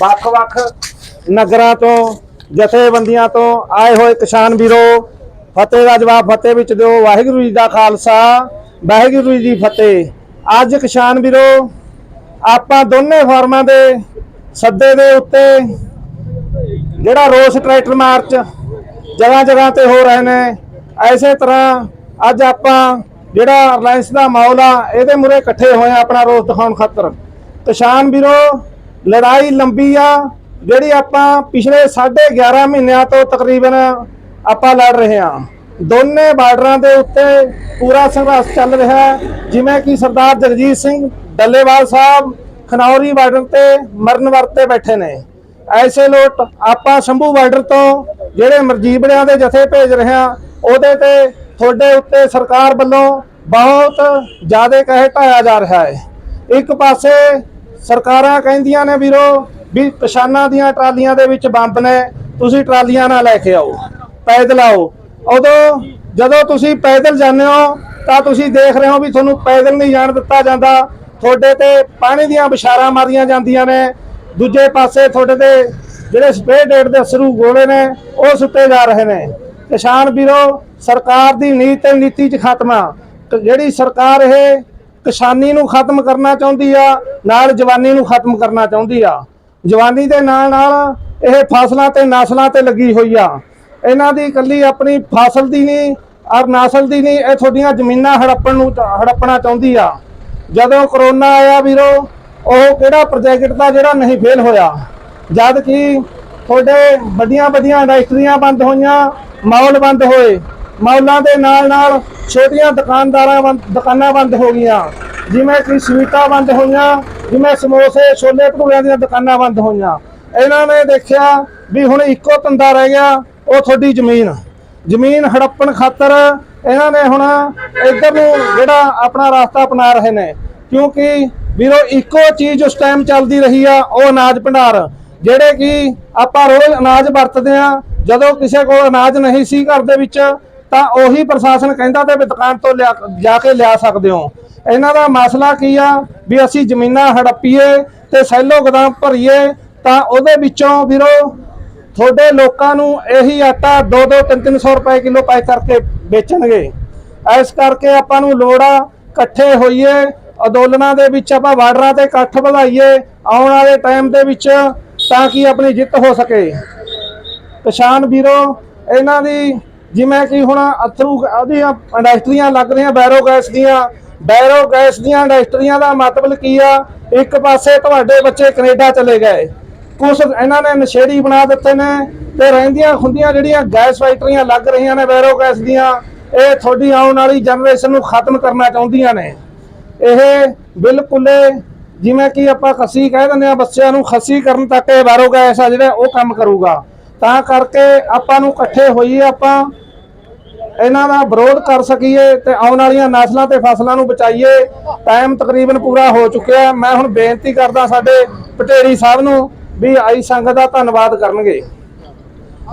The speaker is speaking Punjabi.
ਵੱਖ-ਵੱਖ ਨਗਰਾਂ ਤੋਂ, ਜਥੇਬੰਦੀਆਂ ਤੋਂ ਆਏ ਹੋਏ ਕਿਸਾਨ ਵੀਰੋ, ਫਤਿਹ ਦਾ ਜਵਾਬ ਫਤਿਹ ਵਿੱਚ ਦਿਓ। ਵਾਹਿਗੁਰੂ ਜੀ ਦਾ ਖਾਲਸਾ, ਵਾਹਿਗੁਰੂ ਜੀ ਦੀ ਫਤਿਹ। ਅੱਜ ਕਿਸਾਨ ਵੀਰੋ, ਆਪਾਂ ਦੋਨੇ ਫਾਰਮਾਂ ਦੇ ਸੱਦੇ ਦੇ ਉੱਤੇ ਜਿਹੜਾ ਰੋਸ ਟਰੈਕਟਰ ਮਾਰਚ ਜਗ੍ਹਾ ਜਗ੍ਹਾ ਤੇ ਹੋ ਰਹੇ ਨੇ, ਐਸੇ ਤਰ੍ਹਾਂ ਅੱਜ ਆਪਾਂ ਜਿਹੜਾ ਰਿਲਾਇੰਸ ਦਾ ਮਾਹੌਲ ਆ ਇਹਦੇ ਮੂਰੇ ਇਕੱਠੇ ਹੋਏ ਆ ਆਪਣਾ ਰੋਸ ਦਿਖਾਉਣ ਖਾਤਰ। ਕਿਸਾਨ ਵੀਰੋ ਲੜਾਈ ਲੰਬੀ ਆ, ਜਿਹੜੀ ਆਪਾਂ ਪਿਛਲੇ 11.5 ਮਹੀਨਿਆਂ ਤੋਂ ਤਕਰੀਬਨ ਆਪਾਂ ਲੜ ਰਹੇ ਹਾਂ। ਦੋਨੇ ਬਾਰਡਰਾਂ ਦੇ ਉੱਤੇ ਪੂਰਾ ਸੰਘਰਸ਼ ਚੱਲ ਰਿਹਾ ਹੈ, ਜਿਵੇਂ ਕਿ ਸਰਦਾਰ ਜਗਜੀਤ ਸਿੰਘ ਡੱਲੇਵਾਲ ਸਾਹਿਬ ਖਨੌਰੀ ਬਾਰਡਰ ਤੇ ਮਰਨ ਵਰਤੇ ਬੈਠੇ ਨੇ। ਐਸੇ ਲੋਟ ਆਪਾਂ ਸ਼ੰਭੂ ਬਾਰਡਰ ਤੋਂ ਜਿਹੜੇ ਮਰਜੀਬੜਿਆਂ ਦੇ ਜਥੇ ਭੇਜ ਰਹੇ ਹਾਂ, ਉਹਦੇ ਤੇ ਤੁਹਾਡੇ ਉੱਤੇ ਸਰਕਾਰ ਵੱਲੋਂ ਬਹੁਤ ਜ਼ਿਆਦਾ ਕਹਿ ਢਾਇਆ ਜਾ ਰਿਹਾ ਹੈ। ਇੱਕ ਪਾਸੇ ਸਰਕਾਰਾਂ ਕਹਿੰਦੀਆਂ ਨੇ ਵੀਰੋ ਵੀ ਕਿਸਾਨਾਂ ਦੀਆਂ ਟਰਾਲੀਆਂ ਦੇ ਵਿੱਚ ਬੰਬ ਨੇ, ਤੁਸੀਂ ਟਰਾਲੀਆਂ ਨਾਲ ਲੈ ਕੇ ਆਓ, ਪੈਦਲ ਆਓ। ਉਦੋਂ ਜਦੋਂ ਤੁਸੀਂ ਪੈਦਲ ਜਾਂਦੇ ਹੋ, ਤਾਂ ਤੁਸੀਂ ਦੇਖ ਰਹੇ ਹੋ ਵੀ ਤੁਹਾਨੂੰ ਪੈਦਲ ਨਹੀਂ ਜਾਣ ਦਿੱਤਾ ਜਾਂਦਾ। ਤੁਹਾਡੇ ਤੇ ਪਾਣੀ ਦੀਆਂ ਬਿਸ਼ਾਰਾਂ ਮਾਰੀਆਂ ਜਾਂਦੀਆਂ ਨੇ। ਦੂਜੇ ਪਾਸੇ ਤੁਹਾਡੇ ਤੇ ਜਿਹੜੇ ਸਪਰੇ ਡੇਟ ਦੇ ਅਸਰੂ ਗੋਲੇ ਨੇ, ਉਹ ਸੁੱਟੇ ਜਾ ਰਹੇ ਨੇ। ਕਿਸਾਨ ਵੀਰੋ, ਸਰਕਾਰ ਦੀ ਨੀਤ ਤੇ ਨੀਤੀ 'ਚ ਖਾਤਮਾ। ਤੇ ਜਿਹੜੀ ਸਰਕਾਰ ਇਹ ਕਿਸਾਨੀ ਨੂੰ ਖਤਮ ਕਰਨਾ ਚਾਹੁੰਦੀ ਆ, ਨਾਲ ਜਵਾਨੀ ਨੂੰ ਖਤਮ ਕਰਨਾ ਚਾਹੁੰਦੀ ਆ। ਜਵਾਨੀ ਦੇ ਨਾਲ ਨਾਲ ਇਹ ਫਸਲਾਂ ਤੇ ਨਸਲਾਂ ਤੇ ਲੱਗੀ ਹੋਈ ਆ। ਇਹਨਾਂ ਦੀ ਇਕੱਲੀ ਆਪਣੀ ਫਸਲ ਦੀ ਨਹੀਂ, ਔਰ ਨਸਲ ਦੀ ਨਹੀਂ, ਇਹ ਤੁਹਾਡੀਆਂ ਜ਼ਮੀਨਾਂ ਹੜੱਪਣ ਨੂੰ ਹੜੱਪਣਾ ਚਾਹੁੰਦੀ ਆ। ਜਦੋਂ ਕਰੋਨਾ ਆਇਆ ਵੀਰੋ, ਉਹ ਕਿਹੜਾ ਪ੍ਰੋਜੈਕਟ ਦਾ ਜਿਹੜਾ ਨਹੀਂ ਫੇਲ ਹੋਇਆ? ਜਦ ਕਿ ਤੁਹਾਡੇ ਵੱਡੀਆਂ ਵੱਡੀਆਂ ਇੰਡਸਟਰੀਆਂ ਬੰਦ ਹੋਈਆਂ, ਮਾਲ ਬੰਦ ਹੋਏ। ਮੌਲਾਂ ਦੇ ਨਾਲ ਨਾਲ ਛੋਟੀਆਂ ਦੁਕਾਨਦਾਰਾਂ ਬੰਦ- ਦੁਕਾਨਾਂ ਬੰਦ ਹੋ ਗਈਆਂ। ਜਿਵੇਂ ਕਿ ਸਵੀਟਾਂ ਬੰਦ ਹੋਈਆਂ, ਜਿਵੇਂ ਸਮੋਸੇ, ਛੋਲੇ ਭਟੂਰਿਆਂ ਦੀਆਂ ਦੁਕਾਨਾਂ ਬੰਦ ਹੋਈਆਂ। ਇਹਨਾਂ ਨੇ ਦੇਖਿਆ ਵੀ ਹੁਣ ਇੱਕੋ ਧੰਦਾ ਰਹਿ ਗਿਆ, ਉਹ ਤੁਹਾਡੀ ਜ਼ਮੀਨ। ਜ਼ਮੀਨ ਹੜੱਪਣ ਖਾਤਰ ਇਹਨਾਂ ਨੇ ਹੁਣ ਇੱਧਰ ਨੂੰ ਜਿਹੜਾ ਆਪਣਾ ਰਸਤਾ ਅਪਣਾ ਰਹੇ ਨੇ। ਕਿਉਂਕਿ ਵੀਰੋ, ਇੱਕੋ ਚੀਜ਼ ਉਸ ਟਾਈਮ ਚੱਲਦੀ ਰਹੀ ਆ, ਉਹ ਅਨਾਜ ਭੰਡਾਰ। ਜਿਹੜੇ ਕਿ ਆਪਾਂ ਰੋਜ਼ ਅਨਾਜ ਵਰਤਦੇ ਆ ਜਦੋਂ ਕਿਸੇ ਕੋਲ ਅਨਾਜ ਨਹੀਂ ਸੀ ਘਰ ਦੇ ਵਿੱਚ ਤਾਂ ਉਹੀ ਪ੍ਰਸ਼ਾਸਨ ਕਹਿੰਦਾ ਤੇ ਵੀ ਦੁਕਾਨ ਤੋਂ ਲਿਆ ਜਾ ਕੇ ਲਿਆ ਸਕਦੇ ਹੋ। ਇਹਨਾਂ ਦਾ ਮਸਲਾ ਕੀ ਆ? ਵੀ ਅਸੀਂ ਜ਼ਮੀਨਾਂ ਹੜੱਪੀਏ ਤੇ ਸੈਲੋ ਗਦਾਮ ਭਰੀਏ ਤਾਂ ਉਹਦੇ ਵਿੱਚੋਂ ਵੀਰੋ ਤੁਹਾਡੇ ਲੋਕਾਂ ਨੂੰ ਇਹੀ ਆਟਾ 2-2 3-300 ਰੁਪਏ ਕਿਲੋ ਪੈਕ ਕਰਕੇ ਵੇਚਣਗੇ। ਇਸ ਕਰਕੇ ਆਪਾਂ ਨੂੰ ਲੋੜ ਆ ਇਕੱਠੇ ਹੋਈਏ, ਅੰਦੋਲਨਾਂ ਦੇ ਵਿੱਚ ਆਪਾਂ ਬਾਰਡਰਾਂ ਤੇ ਇਕੱਠ ਵਧਾਈਏ, ਆਉਣ ਵਾਲੇ ਟਾਈਮ ਦੇ ਵਿੱਚ ਤਾਂ ਕਿ ਆਪਣੀ ਜਿੱਤ ਹੋ ਸਕੇ। ਕਿਸਾਨ ਵੀਰੋ, ਇਹਨਾਂ ਦੀ ਜਿਵੇਂ ਕਿ ਹੁਣ ਅਥਰੂ ਉਹਦੀਆਂ ਇੰਡਸਟਰੀਆਂ ਲੱਗ ਰਹੀਆਂ, ਬੈਰੋ ਗੈਸ ਦੀਆਂ। ਬੈਰੋ ਗੈਸ ਦੀਆਂ ਇੰਡਸਟਰੀਆਂ ਦਾ ਮਤਲਬ ਕੀ ਆ? ਇੱਕ ਪਾਸੇ ਤੁਹਾਡੇ ਬੱਚੇ ਕੈਨੇਡਾ ਚਲੇ ਗਏ। ਕੁਝ ਇਹਨਾਂ ਨੇ ਨਸ਼ੇੜੀ ਬਣਾ ਦਿੱਤੇ ਨੇ ਤੇ ਰਹਿੰਦੀਆਂ ਹੁੰਦੀਆਂ ਜਿਹੜੀਆਂ ਗੈਸ ਫੈਕਟਰੀਆਂ ਲੱਗ ਰਹੀਆਂ ਨੇ ਬੈਰੋ ਗੈਸ ਦੀਆਂ, ਇਹ ਤੁਹਾਡੀ ਆਉਣ ਵਾਲੀ ਜਨਰੇਸ਼ਨ ਨੂੰ ਖਤਮ ਕਰਨਾ ਚਾਹੁੰਦੀਆਂ ਨੇ। ਇਹ ਬਿਲਕੁਲ ਜਿਵੇਂ ਕਿ ਆਪਾਂ ਖੱਸੀ ਕਹਿ ਦਿੰਦੇ ਆ ਬੱਚਿਆਂ ਨੂੰ ਖੱਸੀ ਕਰਨ ਤੱਕ ਇਹ ਬਾਰੋ ਗੈਸ ਆ ਜਿਹੜਾ ਉਹ ਕੰਮ ਕਰੂਗਾ। ਤਾਂ ਕਰਕੇ ਆਪਾਂ ਨੂੰ ਇਕੱਠੇ ਹੋਈਏ ਆਪਾਂ, ਇਹਨਾਂ ਦਾ ਵਿਰੋਧ ਕਰ ਸਕੀਏ ਤੇ ਆਉਣ ਵਾਲੀਆਂ ਨਸਲਾਂ ਤੇ ਫਸਲਾਂ ਨੂੰ ਬਚਾਈਏ। ਟਾਈਮ ਤਕਰੀਬਨ ਪੂਰਾ ਹੋ ਚੁੱਕਿਆ ਮੈਂ ਹੁਣ ਬੇਨਤੀ ਕਰਦਾ ਸਾਡੇ ਪਟੇਰੀ ਸਾਹਿਬ ਨੂੰ ਵੀ ਆਈ ਸੰਗਤ ਦਾ ਧੰਨਵਾਦ ਕਰਨਗੇ।